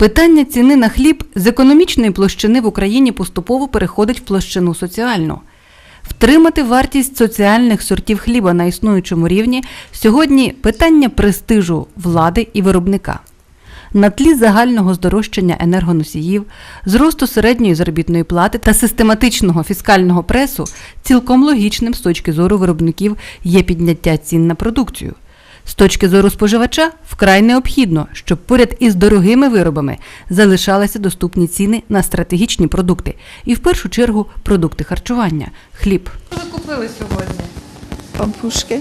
Питання ціни на хліб з економічної площини в Україні поступово переходить в площину соціальну. Втримати вартість соціальних сортів хліба на існуючому рівні сьогодні питання престижу влади і виробника. На тлі загального здорожчання енергоносіїв, зросту середньої заробітної плати та систематичного фіскального пресу, цілком логічним з точки зору виробників є підняття цін на продукцію. З точки зору споживача вкрай необхідно, щоб поряд із дорогими виробами залишалися доступні ціни на стратегічні продукти, і в першу чергу продукти харчування хліб. Що ви купили сьогодні? Пампушки,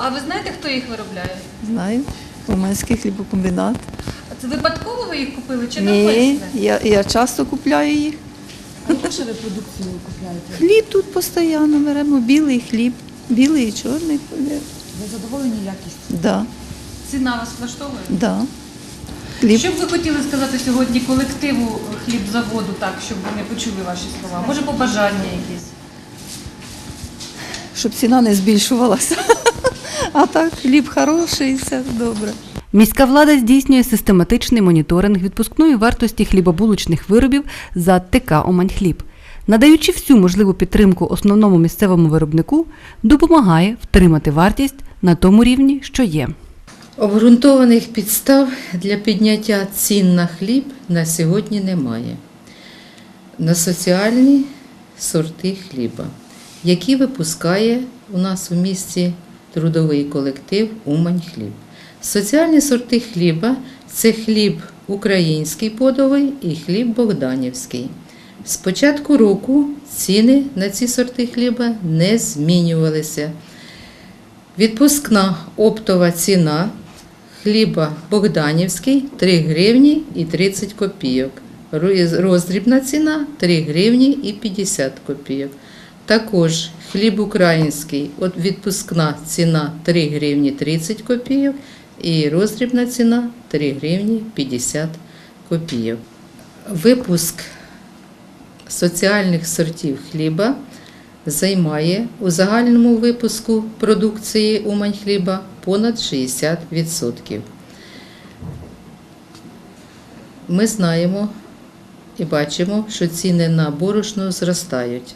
А ви знаєте, хто їх виробляє? знаю. Уманський хлібокомбінат. А це випадково ви їх купили чи Ні, я, я часто купляю їх. Яку ще ви продукцію купляєте? Хліб тут постійно беремо, білий хліб, білий і чорний хліб. Ви задоволені якістю? Да, Ціна вас влаштовує? да. Хліб. Що б ви хотіли сказати сьогодні колективу хлібзаводу, так, щоб вони почули ваші слова? Може, побажання якісь? Щоб ціна не збільшувалася. А так, хліб хороший, все добре. Міська влада здійснює систематичний моніторинг відпускної вартості хлібобулочних виробів за ТК «Оманьхліб». Надаючи всю можливу підтримку основному місцевому виробнику, допомагає втримати вартість на тому рівні, що є. Обґрунтованих підстав для підняття цін на хліб на сьогодні немає. На соціальні сорти хліба, які випускає у нас у місті трудовий колектив Умань хліб. Соціальні сорти хліба це хліб український подовий і хліб богданівський. З початку року ціни на ці сорти хліба не змінювалися. Відпускна оптова ціна хліба Богданівський 3 гривні і 30 копійок. Роз- Роздрібна ціна 3 гривні і 50 копійок. Також хліб український, відпускна ціна 3 гривні 30 копійок і роздрібна ціна 3 гривні 50 копійок. Випуск соціальних сортів хліба займає у загальному випуску продукції Умань хліба понад 60%. Ми знаємо і бачимо, що ціни на борошно зростають.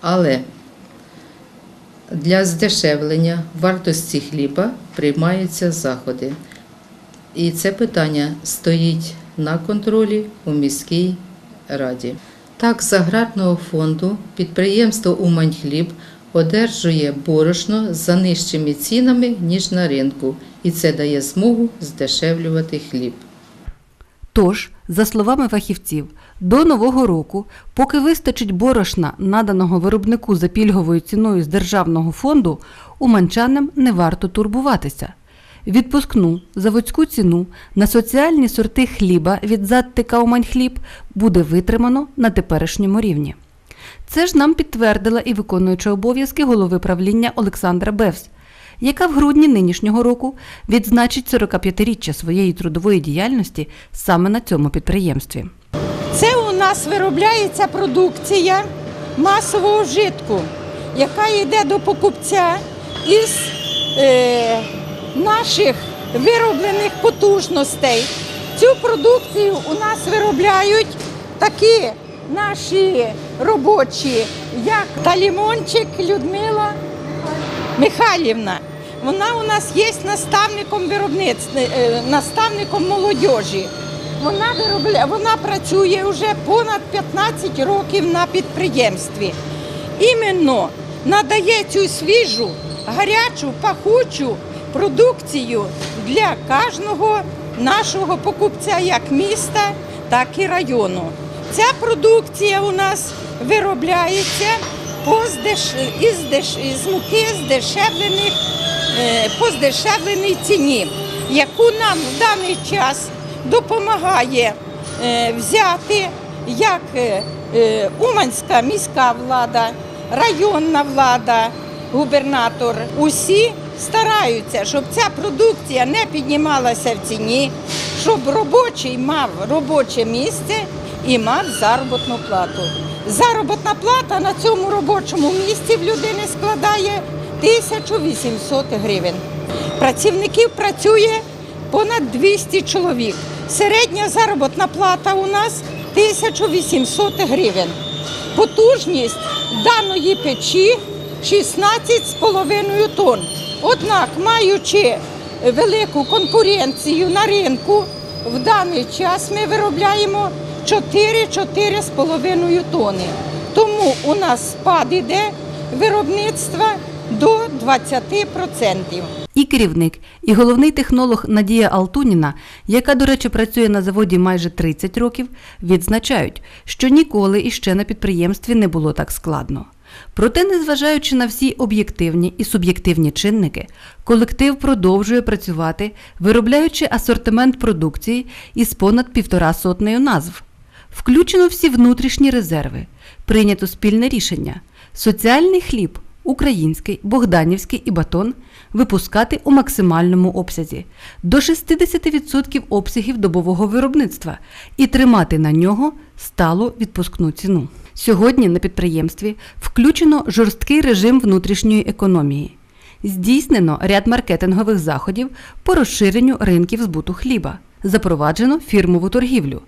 Але для здешевлення вартості хліба приймаються заходи. І це питання стоїть на контролі у міській раді. Так, з аграрного фонду підприємство Уманьхліб одержує борошно за нижчими цінами, ніж на ринку, і це дає змогу здешевлювати хліб. Тож, за словами фахівців, до нового року, поки вистачить борошна, наданого виробнику за пільговою ціною з державного фонду, уманчанам не варто турбуватися. Відпускну заводську ціну на соціальні сорти хліба від ЗАД «Уманьхліб» буде витримано на теперішньому рівні. Це ж нам підтвердила і виконуюча обов'язки голови правління Олександра Бевс, яка в грудні нинішнього року відзначить 45-річчя своєї трудової діяльності саме на цьому підприємстві. Це у нас виробляється продукція масового вжитку, яка йде до покупця із е, наших вироблених потужностей. Цю продукцію у нас виробляють такі наші робочі, як Талімончик Людмила Михайлівна. Вона у нас є наставником виробництва, е, наставником молодіжі. Вона виробляє, вона працює вже понад 15 років на підприємстві. Іменно надає цю свіжу, гарячу, пахучу продукцію для кожного нашого покупця, як міста, так і району. Ця продукція у нас виробляється із, муки здешевлених е, по здешевленій ціні, яку нам в даний час допомагає е, взяти як е, Уманська міська влада, районна влада, губернатор. Усі стараються, щоб ця продукція не піднімалася в ціні, щоб робочий мав робоче місце і мав заробітну плату. Заробітна плата на цьому робочому місці в людини складає 1800 гривень. Працівників працює понад 200 чоловік. Середня заробітна плата у нас 1800 гривень. Потужність даної печі 16,5 тонн. Однак, маючи велику конкуренцію на ринку, в даний час ми виробляємо 4-4,5 тонни. Тому у нас спад іде виробництва до 20%. І керівник, і головний технолог Надія Алтуніна, яка, до речі, працює на заводі майже 30 років, відзначають, що ніколи іще на підприємстві не було так складно. Проте, незважаючи на всі об'єктивні і суб'єктивні чинники, колектив продовжує працювати, виробляючи асортимент продукції із понад півтора сотнею назв. Включено всі внутрішні резерви. Прийнято спільне рішення: соціальний хліб, український, богданівський і батон випускати у максимальному обсязі до 60% обсягів добового виробництва і тримати на нього сталу відпускну ціну. Сьогодні на підприємстві включено жорсткий режим внутрішньої економії. Здійснено ряд маркетингових заходів по розширенню ринків збуту хліба. Запроваджено фірмову торгівлю.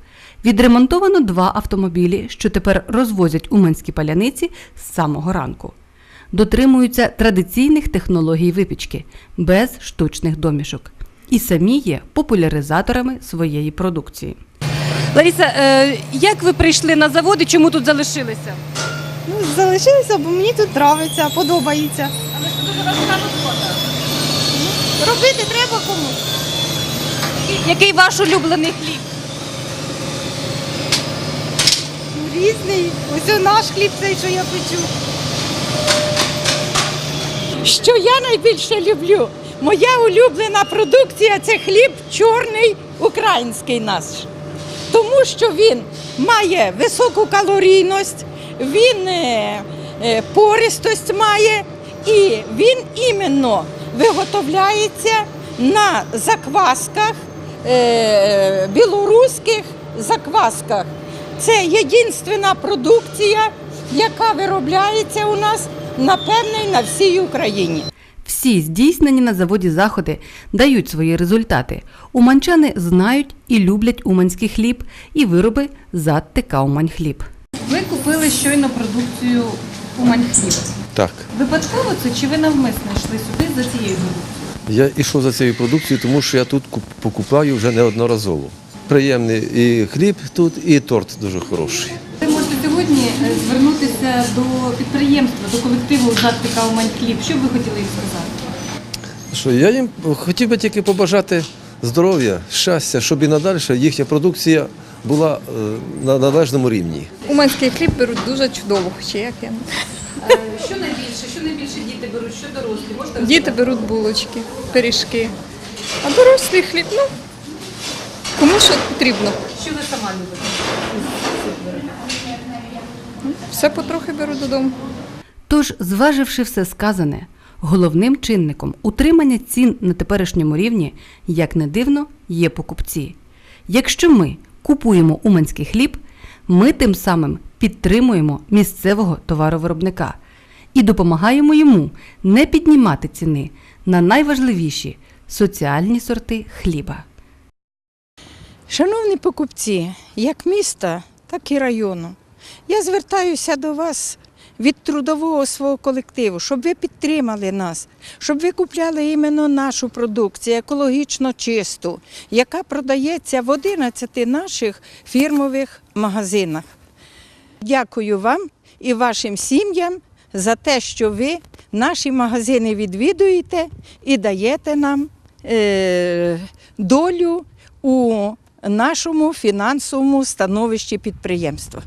Відремонтовано два автомобілі, що тепер розвозять уманські паляниці з самого ранку. Дотримуються традиційних технологій випічки без штучних домішок. І самі є популяризаторами своєї продукції. Лариса, е, як ви прийшли на завод і чому тут залишилися? Ну, залишилися, бо мені тут подобається, подобається. Але це дуже важка робота. Робити треба комусь. Який ваш улюблений хліб? Ну, Різний. Ось наш хліб цей, що я печу. Що я найбільше люблю? Моя улюблена продукція це хліб чорний український наш. Тому що він має високу калорійність, він е, е, пористость має і він іменно виготовляється на заквасках, е, білоруських заквасках. Це єдинственна продукція, яка виробляється у нас, напевне, й на всій Україні. Всі здійснені на заводі заходи дають свої результати. Уманчани знають і люблять уманський хліб і вироби за ТК «Уманьхліб». Ви купили щойно продукцію Уманьхліб. Так, Випадково це чи ви навмисно йшли сюди за цією продукцією? я йшов за цією продукцією, тому що я тут покупаю вже неодноразово. Приємний і хліб тут, і торт дуже хороший. Ви можете сьогодні е, звернутися до підприємства, до колективу ЗАТ Уманьхліб. Що б ви хотіли їм сказати? Що я їм хотів би тільки побажати здоров'я, щастя, щоб і надалі їхня продукція була е, на належному рівні. Уманський хліб беруть дуже чудово, чи як я. Що найбільше? Що найбільше діти беруть? Що дорослі? Можете Діти беруть булочки, пиріжки. А дорослий хліб, ну, кому що потрібно. Що ви сама любите? Все потрохи беру додому. Тож, зваживши все сказане, головним чинником утримання цін на теперішньому рівні, як не дивно, є покупці. Якщо ми купуємо уманський хліб, ми тим самим підтримуємо місцевого товаровиробника і допомагаємо йому не піднімати ціни на найважливіші соціальні сорти хліба. Шановні покупці, як міста, так і району, я звертаюся до вас від трудового свого колективу, щоб ви підтримали нас, щоб ви купляли іменно нашу продукцію, екологічно чисту, яка продається в 11 наших фірмових магазинах. Дякую вам і вашим сім'ям за те, що ви наші магазини відвідуєте і даєте нам е, долю у нашому фінансовому становищі підприємства.